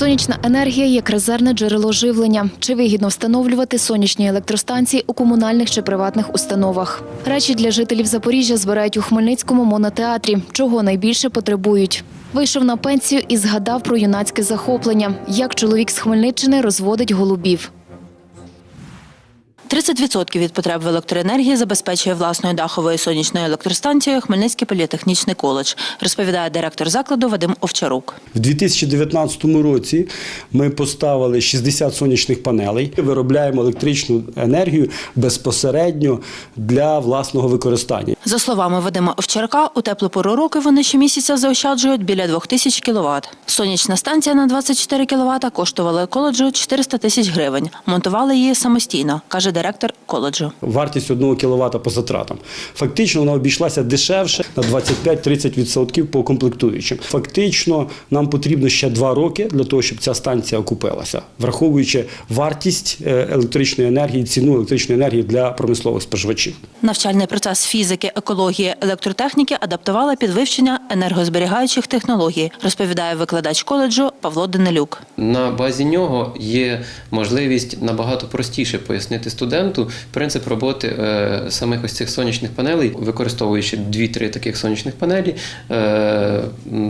Сонячна енергія як резервне джерело живлення. Чи вигідно встановлювати сонячні електростанції у комунальних чи приватних установах? Речі для жителів Запоріжжя збирають у Хмельницькому монотеатрі, чого найбільше потребують. Вийшов на пенсію і згадав про юнацьке захоплення, як чоловік з Хмельниччини розводить голубів. 30% від потреб в електроенергії забезпечує власною даховою сонячною електростанцією Хмельницький політехнічний коледж, розповідає директор закладу Вадим Овчарук. В 2019 році ми поставили 60 сонячних панелей. Виробляємо електричну енергію безпосередньо для власного використання. За словами Вадима Овчарука, у теплу пору року вони щомісяця заощаджують біля 2000 кВт. Сонячна станція на 24 кВт коштувала коледжу 400 тисяч гривень. Монтували її самостійно, каже директор коледжу. Вартість 1 кВт по затратам. Фактично вона обійшлася дешевше на 25-30% по комплектуючим. Фактично нам потрібно ще два роки для того, щоб ця станція окупилася, враховуючи вартість е, електричної енергії, ціну електричної енергії для промислових споживачів. Навчальний процес фізики, екології, електротехніки адаптували під вивчення енергозберігаючих технологій, розповідає викладач коледжу Павло Данилюк. На базі нього є можливість набагато простіше пояснити студенту принцип роботи е, самих ось цих сонячних панелей, використовуючи 2-3 таких сонячних панелі е,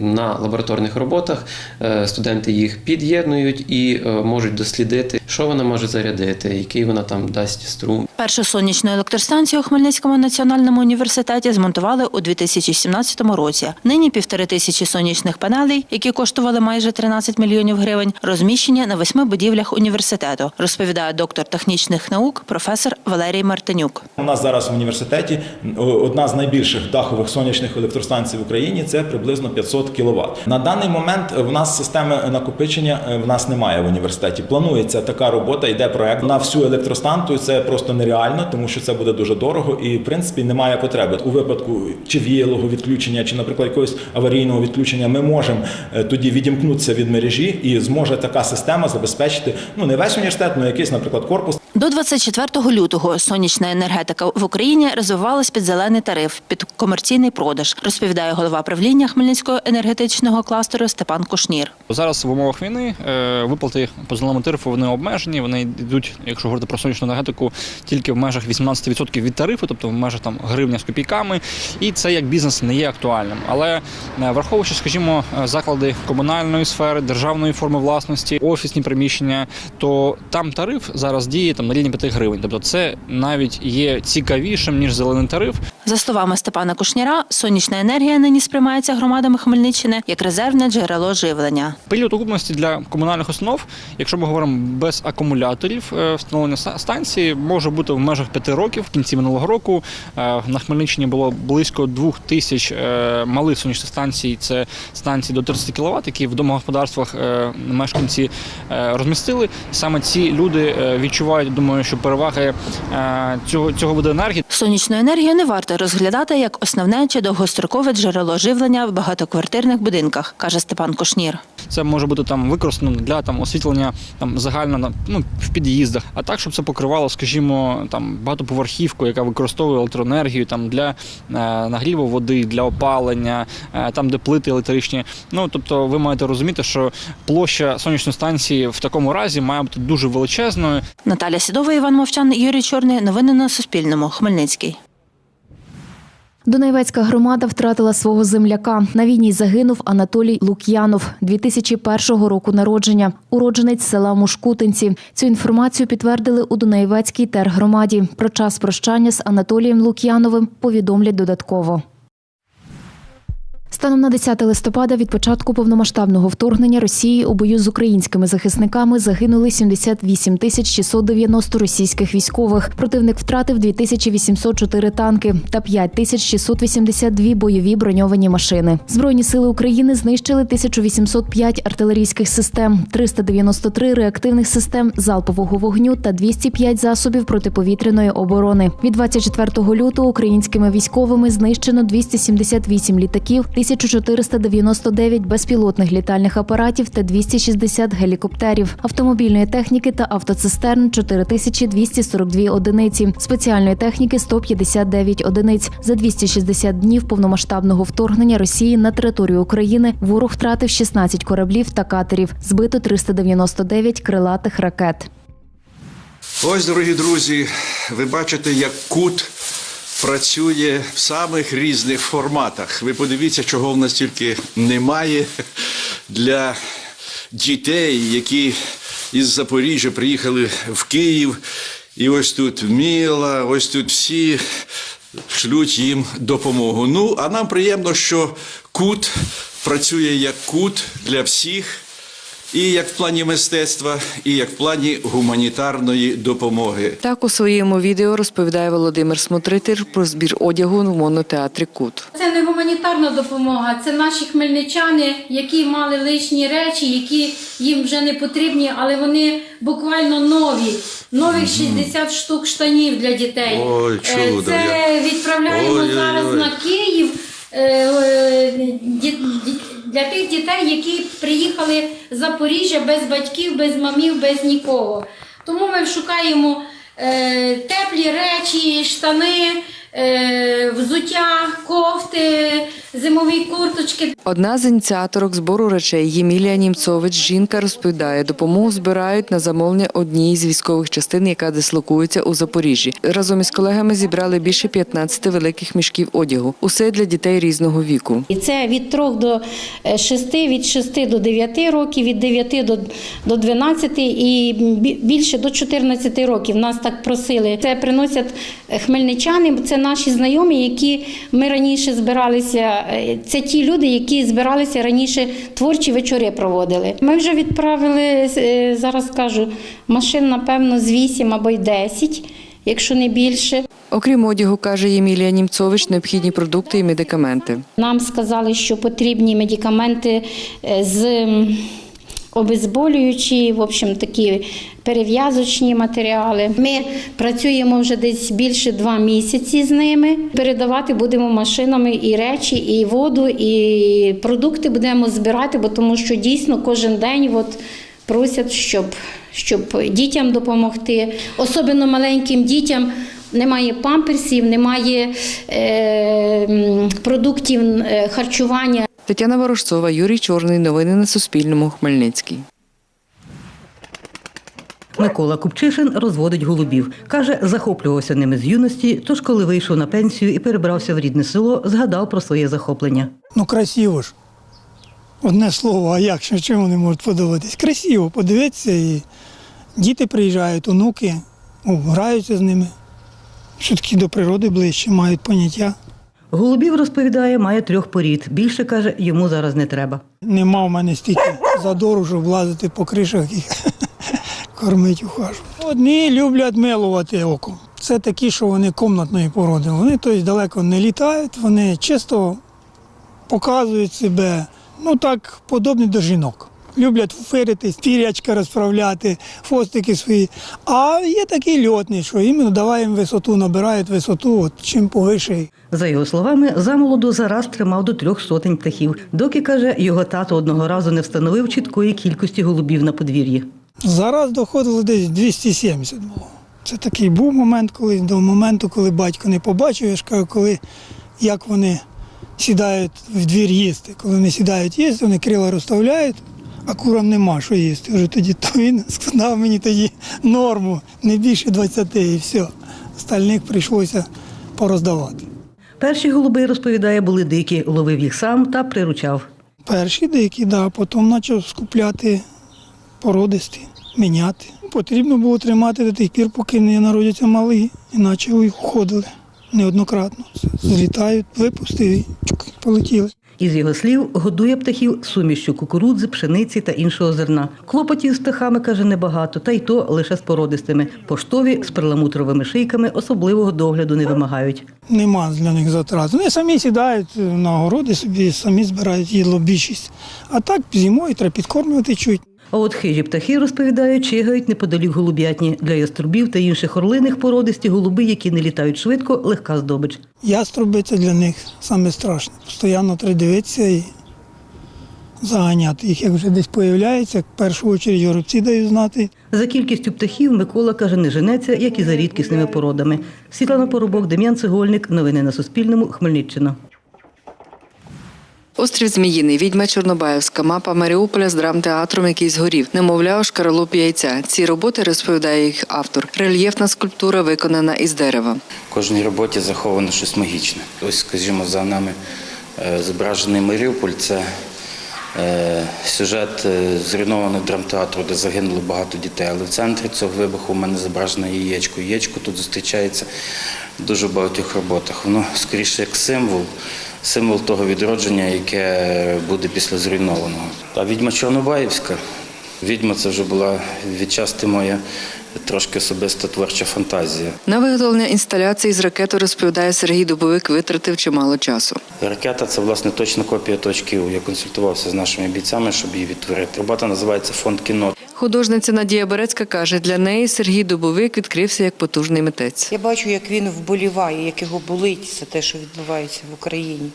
на лабораторних роботах. е, студенти їх під'єднують і можуть дослідити, що вона може зарядити, який вона там дасть струм. Першу сонячну електростанцію у Хмельницькому національному університеті змонтували у 2017 році. Нині півтори тисячі сонячних панелей, які коштували майже 13 мільйонів гривень, розміщені на восьми будівлях університету, розповідає доктор технічних наук професор Валерій Мартинюк. У нас зараз в університеті одна з найбільших дахових сонячних електростанцій в Україні це приблизно 500 кВт. На даний момент в нас системи накопичення е, в нас немає в університеті. Планується така робота, йде проект на всю електростанцію. Це просто нереально, тому що це буде дуже дорого і в принципі немає потреби. У випадку чи віялого відключення, чи, наприклад, якогось аварійного відключення, ми можемо е, тоді відімкнутися від мережі, і зможе така система забезпечити ну не весь університет, але якийсь, наприклад, корпус. До 24 лютого сонячна енергетика в Україні розвивалась під зелений тариф, під комерційний продаж, розповідає голова правління Хмельницького енергетичного кластеру Степан Кушнір. Зараз в умовах війни е, виплати по зеленому тарифу вони обмежені. Вони йдуть, якщо говорити про сонячну енергетику, тільки в межах 18% від тарифу, тобто в межах там гривня з копійками. І це як бізнес не є актуальним. Але е, враховуючи, скажімо, е, заклади комунальної сфери, державної форми власності, офісні приміщення, то там тариф зараз діє там на рівні 5 гривень. Тобто це навіть є цікавішим ніж зелений тариф. За словами Степана Кушніра, сонячна енергія нині сприймається громадами Хмельниччини як резервне джерело живлення. Період окупності для комунальних установ, якщо ми говоримо без акумуляторів, е, встановлення станції може бути в межах 5 років. В кінці минулого року е, на Хмельниччині було близько 2 тисяч е, малих сонячних станцій. Це станції до 30 кВт, які в домогосподарствах мешканці розмістили. Саме ці люди відчувають, думаю, що переваги цього, цього виду енергії. Сонячну енергію не варто розглядати як основне чи довгострокове джерело живлення в багатоквартирних будинках, каже Степан Кушнір. Це може бути там використано для там освітлення там загально на- ну, в під'їздах, а так, щоб це покривало, скажімо, там багатоповерхівку, яка використовує електроенергію там для е, нагріву води, для опалення, е, там де плити електричні. Ну тобто, ви маєте розуміти, що площа сонячної станції в такому разі має бути дуже величезною. Наталя Сідова, Іван Мовчан, Юрій Чорний. Новини на Суспільному. Хмельницький. Донецька громада втратила свого земляка. На війні загинув Анатолій Лук'янов, 2001 року народження, уродженець села Мушкутинці. Цю інформацію підтвердили у Донецькій тергромаді. Про час прощання з Анатолієм Лук'яновим повідомлять додатково. Станом на 10 листопада від початку повномасштабного вторгнення Росії у бою з українськими захисниками загинули 78 тисяч 690 російських військових. Противник втратив 2804 танки та 5 тисяч 682 бойові броньовані машини. Збройні сили України знищили 1805 артилерійських систем, 393 реактивних систем залпового вогню та 205 засобів протиповітряної оборони. Від 24 лютого українськими військовими знищено 278 літаків, 1499 безпілотних літальних апаратів та 260 гелікоптерів, автомобільної техніки та автоцистерн 4242 одиниці, спеціальної техніки 159 одиниць. За 260 днів повномасштабного вторгнення Росії на територію України ворог втратив 16 кораблів та катерів, збито 399 крилатих ракет. Ось, дорогі друзі, ви бачите, як кут працює в самих різних форматах. Ви подивіться, чого в нас тільки немає для дітей, які із Запоріжжя приїхали в Київ. І ось тут Міла, ось тут всі шлють їм допомогу. Ну, а нам приємно, що кут працює як кут для всіх. І як в плані мистецтва, і як в плані гуманітарної допомоги. Так у своєму відео розповідає Володимир Смотритель про збір одягу в монотеатрі Кут. Це не гуманітарна допомога, це наші хмельничани, які мали лишні речі, які їм вже не потрібні, але вони буквально нові. Нових 60 штук штанів для дітей. Ой, Е, чудо, Це відправляємо Ой-ой-ой. зараз на Київ. Для тих дітей, які приїхали з Запоріжжя без батьків, без мамів, без нікого. Тому ми шукаємо е, теплі речі, штани, е, взуття, кофти, зимові курточки. Одна з ініціаторок збору речей Ємілія Німцович, жінка розповідає, допомогу збирають на замовлення однієї з військових частин, яка дислокується у Запоріжжі. Разом із колегами зібрали більше 15 великих мішків одягу. Усе для дітей різного віку. І це від 3 до 6, від 6 до 9 років, від 9 до, до 12 і більше до 14 років. Нас так просили. Це приносять хмельничани, це наші знайомі, які ми раніше збиралися. Е, Це ті люди, які збиралися раніше творчі вечори проводили. Ми вже відправили, е, зараз кажу, машин, напевно, з 8 або й 10, якщо не більше. Окрім одягу, каже Ємілія Німцович, необхідні продукти і медикаменти. Нам сказали, що потрібні медикаменти е, з обезболюючі, в общем, такі перев'язочні матеріали. Ми працюємо вже десь більше два місяці з ними. Передавати будемо машинами і речі, і воду, і продукти будемо збирати, бо тому що дійсно кожен день от просять, щоб, щоб дітям допомогти, особливо маленьким дітям. Немає памперсів, немає е, продуктів е, харчування. Тетяна Ворожцова, Юрій Чорний. Новини на Суспільному. Хмельницький. Микола Купчишин розводить голубів. Каже, захоплювався ними з юності, тож коли вийшов на пенсію і перебрався в рідне село, згадав про своє захоплення. Ну, красиво ж. Одне слово, а як ще чим вони можуть подобатись? Красиво, подивитися і діти приїжджають, онуки, граються з ними. Все-таки до природи ближче, мають поняття. Голубів, розповідає, має трьох порід. Більше, каже, йому зараз не треба. Нема в мене стільки задору, щоб влазити по кришах і кормити ухажу. Одні люблять милувати оком. Це такі, що вони комнатної породи. Вони тобто, далеко не літають, вони чисто показують себе, ну так, подобні до жінок. Люблять фирити, пірячка розправляти, хвостики свої. А є такі льотні, що іменно давай їм висоту, набирають висоту, от чим повише. За його словами, замолоду зараз тримав до трьох сотень птахів, доки, каже, його тато одного разу не встановив чіткої кількості голубів на подвір'ї. Зараз доходило десь 270 було. Це такий був момент, коли до моменту, коли батько не побачив, я ж кажу, коли як вони сідають в двір їсти. Коли вони сідають їсти, вони крила розставляють, а курам нема що їсти. Вже тоді то він сказав мені тоді норму, не більше 20 і все. Остальних прийшлося пороздавати. Перші голуби, розповідає, були дикі, ловив їх сам та приручав. Перші дикі, да, потім почав скупляти породисті, міняти. Потрібно було тримати до тих пір, поки не народяться малі, іначе їх уходили неоднократно. Злітають, випустив Із його слів, годує птахів сумішю кукурудзи, пшениці та іншого зерна. Клопотів з птахами, каже, небагато, та й то лише з породистими. Поштові з перламутровими шийками особливого догляду не вимагають. Нема для них затрат. Вони самі сідають на городи собі, самі збирають їдло більшість. А так зимою треба підкормлювати чуть. А от хижі птахи, розповідають, чигають неподалік голуб'ятні. Для яструбів та інших орлиних породисті голуби, які не літають швидко, легка здобич. Яструби це для них саме страшне. Постоянно треба дивитися і заганяти. Їх як вже десь з'являється, в першу чергу горобці дають знати. За кількістю птахів Микола каже, не женеться, як і за рідкісними породами. Світлана Поробок, Дем'ян Цегольник. Новини на Суспільному. Хмельниччина. Острів Зміїний, відьма Чорнобаївська, мапа Маріуполя з драмтеатром, який згорів, немовля у яйця. Ці роботи розповідає їх автор. Рельєфна скульптура виконана із дерева. В кожній роботі заховано щось магічне. Ось, скажімо, за нами е, зображений Маріуполь це е, сюжет е, зруйнованого драмтеатру, де загинуло багато дітей. Але в центрі цього вибуху в мене зображене яєчко. Яєчко тут зустрічається в дуже багатьох роботах. Воно скоріше як символ. Символ того відродження, яке буде після зруйнованого. А відьма Чорнобаївська. Відьма це вже була відчасти моя трошки особиста творча фантазія. На виготовлення інсталяції з ракети розповідає Сергій Дубовик, витратив чимало часу. Ракета це власне точна копія точки У. Я консультувався з нашими бійцями, щоб її відтворити. Робота називається Фонд кіно. Художниця Надія Берецька каже, для неї Сергій Дубовик відкрився як потужний митець. Я бачу, як він вболіває, як його болить за те, що відбувається в Україні.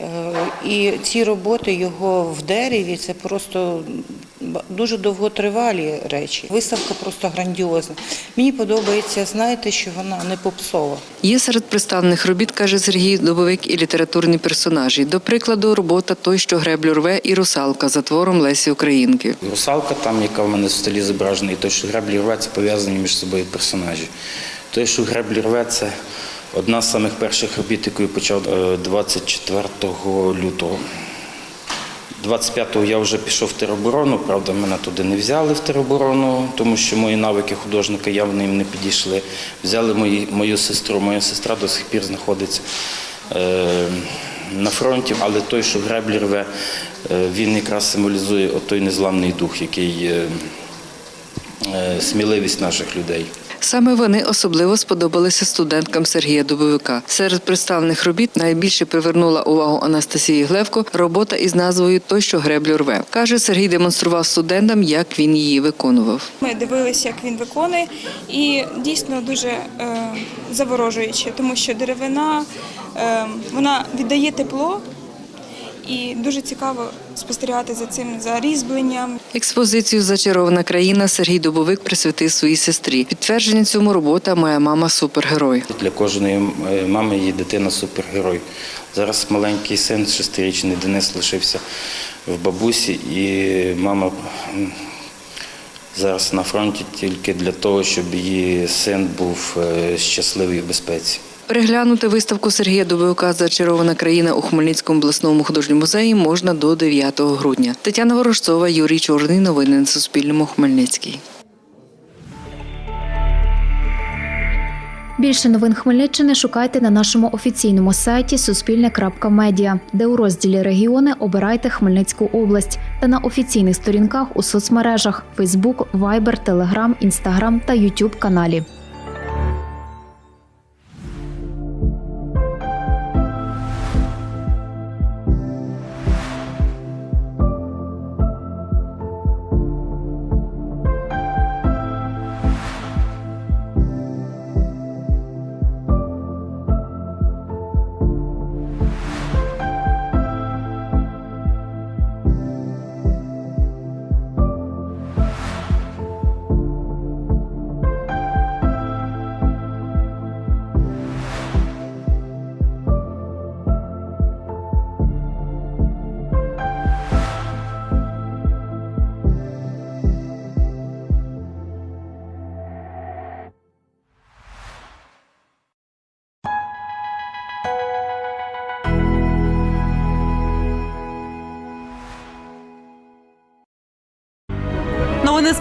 Е, І ці роботи його в дереві це просто дуже довготривалі речі. Виставка просто грандіозна. Мені подобається, знаєте, що вона не попсова. Є серед представлених робіт, каже Сергій Дубовик, і літературні персонажі. До прикладу, робота той, що греблю рве, і русалка за твором Лесі Українки. Русалка, там, яка в мене в столі зображена, і той, що греблі рве, це пов'язані між собою персонажі. Той, що греблі рве, це одна з самих перших робіт, яку я почав е, 24 лютого. 25-го я вже пішов в тероборону, правда, мене туди не взяли в тероборону, тому що мої навики художника явно їм не підійшли. Взяли мої, мою сестру. Моя сестра до сих пір знаходиться е, на фронті, але той, що греблі рве, е, він якраз символізує той незламний дух, який е, е, сміливість наших людей. Саме вони особливо сподобалися студенткам Сергія Дубовика. Серед представлених робіт найбільше привернула увагу Анастасії Глевко робота із назвою Той, що греблю рве. Каже, Сергій демонстрував студентам, як він її виконував. Ми дивилися, як він виконує, і дійсно дуже е, заворожуюче, тому що деревина е, вона віддає тепло, і дуже цікаво спостерігати за цим за різьбленням. Експозицію Зачарована країна Сергій Дубовик присвятив своїй сестрі. Підтвердження цьому робота Моя мама супергерой. Для кожної е, мами її дитина супергерой. Зараз маленький син, шестирічний Денис, лишився в бабусі, і мама зараз на фронті тільки для того, щоб її син був е, щасливий в безпеці. Переглянути виставку Сергія Дубовика Зачарована країна у Хмельницькому обласному художньому музеї можна до 9 грудня. Тетяна Ворожцова, Юрій Чорний. Новини на Суспільному. Хмельницький. Більше новин Хмельниччини шукайте на нашому офіційному сайті Суспільне.Медіа, де у розділі регіони обирайте Хмельницьку область та на офіційних сторінках у соцмережах Facebook, Viber, Telegram, Instagram та YouTube каналі.